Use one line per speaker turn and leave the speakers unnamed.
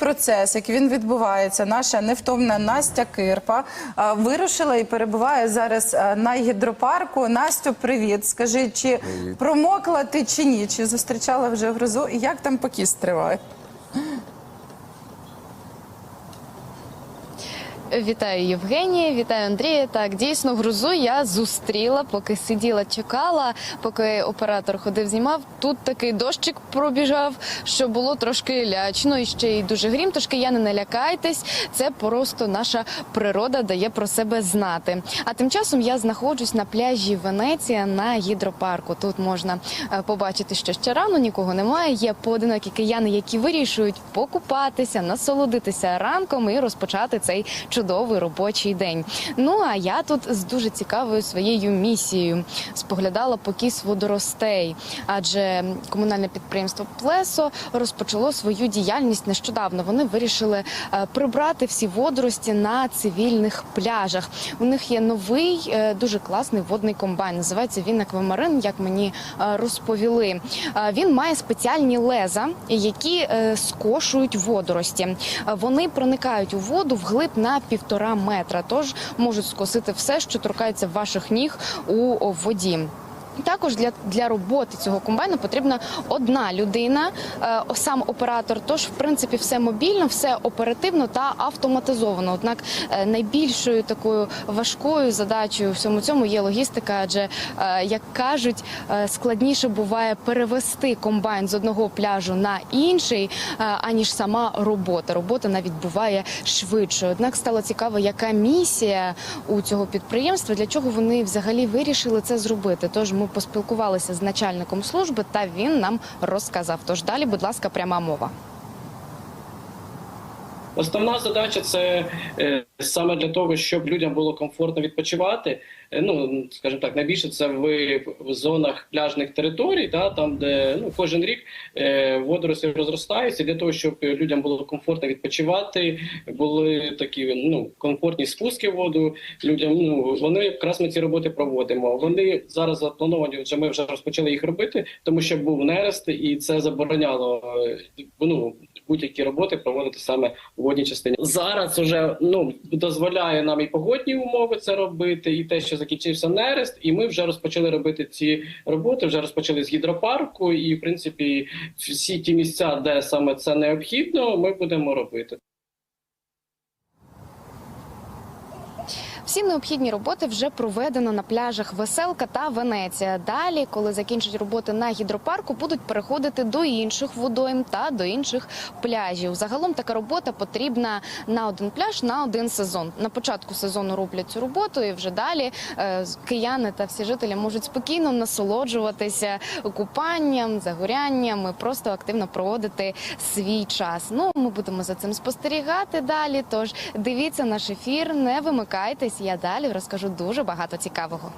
процес, як він відбувається, наша невтомна Настя Кирпа а, вирушила і перебуває зараз а, на гідропарку. Настю, привіт. Скажи, чи промокла ти чи ні? Чи зустрічала вже грозу? І як там покіс триває?
Вітаю Євгенія, вітаю Андрія. Так, дійсно, грузу я зустріла, поки сиділа, чекала, поки оператор ходив, знімав. Тут такий дощик пробіжав, що було трошки лячно і ще й дуже грім. Тож кияни не лякайтесь, це просто наша природа дає про себе знати. А тим часом я знаходжусь на пляжі Венеція на гідропарку. Тут можна е, побачити, що ще рано нікого немає. Є поодинокі кияни, які вирішують покупатися, насолодитися ранком і розпочати цей чудовий робочий день. Ну а я тут з дуже цікавою своєю місією споглядала покіс водоростей, адже комунальне підприємство Плесо розпочало свою діяльність нещодавно. Вони вирішили е, прибрати всі водорості на цивільних пляжах. У них є новий е, дуже класний водний комбайн. Називається він аквамарин, як мені е, розповіли. Він має спеціальні леза, які скошують водорості. Вони проникають у воду вглиб на півтора метра, тож можуть скосити все, що торкається ваших ніг у воді. Також для, для роботи цього комбайну потрібна одна людина, е, сам оператор. Тож, в принципі, все мобільно, все оперативно та автоматизовано. Однак е, найбільшою такою важкою задачею всьому цьому є логістика, адже, е, як кажуть, складніше буває перевести комбайн з одного пляжу на інший, аніж сама робота. Робота навіть буває швидше. Однак стало цікаво, яка місія у цього підприємства, для чого вони взагалі вирішили це зробити. Тож ми поспілкувалися з начальником служби, та він нам розказав. Тож далі, будь ласка, пряма мова.
Основна задача це е, саме для того, щоб людям було комфортно відпочивати. Е, ну скажімо так, найбільше це в, в зонах пляжних територій, да, там де ну кожен рік е, водорослі розростаються. Для того, щоб людям було комфортно відпочивати, були такі ну комфортні спуски в воду. Людям ну вони якраз ми ці роботи проводимо. Вони зараз заплановані. Вже ми вже розпочали їх робити, тому що був нерест, і це забороняло е, ну будь-які роботи проводити саме у водній частині. Зараз вже ну дозволяє нам і погодні умови це робити, і те, що закінчився нерест, і ми вже розпочали робити ці роботи. Вже розпочали з гідропарку, і в принципі всі ті місця, де саме це необхідно, ми будемо робити.
Всі необхідні роботи вже проведено на пляжах Веселка та Венеція. Далі, коли закінчать роботи на гідропарку, будуть переходити до інших водойм та до інших пляжів. Загалом така робота потрібна на один пляж на один сезон. На початку сезону роблять цю роботу, і вже далі е, кияни та всі жителі можуть спокійно насолоджуватися купанням, загорянням і просто активно проводити свій час. Ну ми будемо за цим спостерігати далі. Тож дивіться наш ефір, не вимикайтесь. Я далі розкажу дуже багато цікавого.